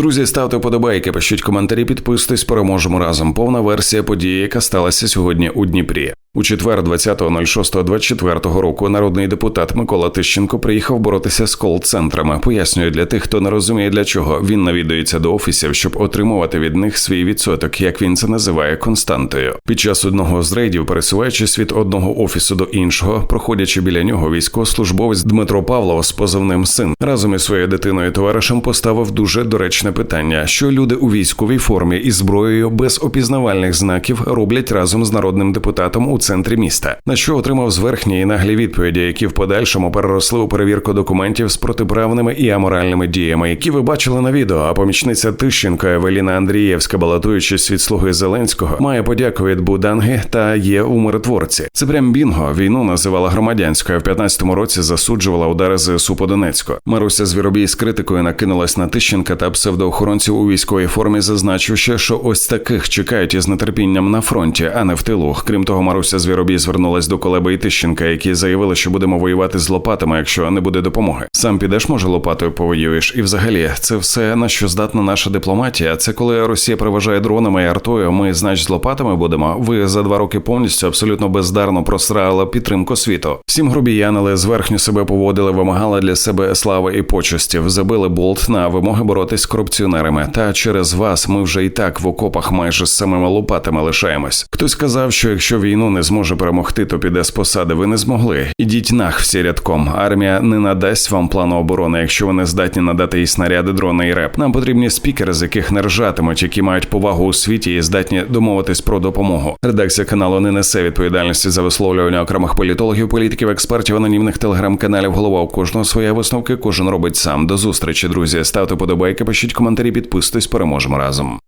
Друзі, ставте подобайки, пишіть коментарі, підписуйтесь, переможемо разом. Повна версія події, яка сталася сьогодні у Дніпрі. У четвер, 20.06.24 року, народний депутат Микола Тищенко приїхав боротися з кол-центрами. Пояснює для тих, хто не розуміє для чого він навідується до офісів, щоб отримувати від них свій відсоток, як він це називає константою. Під час одного з рейдів, пересуваючись від одного офісу до іншого, проходячи біля нього, військовослужбовець Дмитро Павлов з позивним син разом із своєю дитиною товаришем поставив дуже доречне питання: що люди у військовій формі і зброєю без опізнавальних знаків роблять разом з народним депутатом у центрі міста, на що отримав зверхні і наглі відповіді, які в подальшому переросли у перевірку документів з протиправними і аморальними діями, які ви бачили на відео. А помічниця Тищенко Евеліна Андрієвська, балотуючись від слуги Зеленського, має подяку від Буданги та є у миротворці. Це прям бінго. Війну називала громадянською. В 15-му році засуджувала удари ЗСУ по Донецьку. Маруся Звіробій з критикою накинулась на Тищенка та псевдоохоронців у військовій формі, зазначивши, що ось таких чекають із нетерпінням на фронті, а не в тилу. Крім того, Маруся Звіробій звернулась до Колеби і Тищенка, які заявили, що будемо воювати з лопатами, якщо не буде допомоги. Сам підеш, може, лопатою повоюєш. І взагалі, це все на що здатна наша дипломатія. Це коли Росія приважає дронами і артою. Ми, значить, з лопатами будемо. Ви за два роки повністю абсолютно бездарно просрали підтримку світу. Всім грубіянили, зверхньо себе поводили, вимагали для себе слави і почестів. Забили болт на вимоги боротись з корупціонерами. Та через вас ми вже і так в окопах майже з самими лопатами лишаємось. Хтось сказав, що якщо війну не зможе перемогти, то піде з посади. Ви не змогли. Ідіть нах всі рядком. Армія не надасть вам плану оборони, якщо ви не здатні надати їй снаряди, дрони і реп. Нам потрібні спікери, з яких не ржатимуть, які мають повагу у світі і здатні домовитись про допомогу. Редакція каналу не несе відповідальності за висловлювання окремих політологів, політиків, експертів, анонімних телеграм-каналів. Голова у кожного своя висновки. Кожен робить сам. До зустрічі, друзі. Ставте подобайки, пишіть коментарі, підписуйтесь, переможемо разом.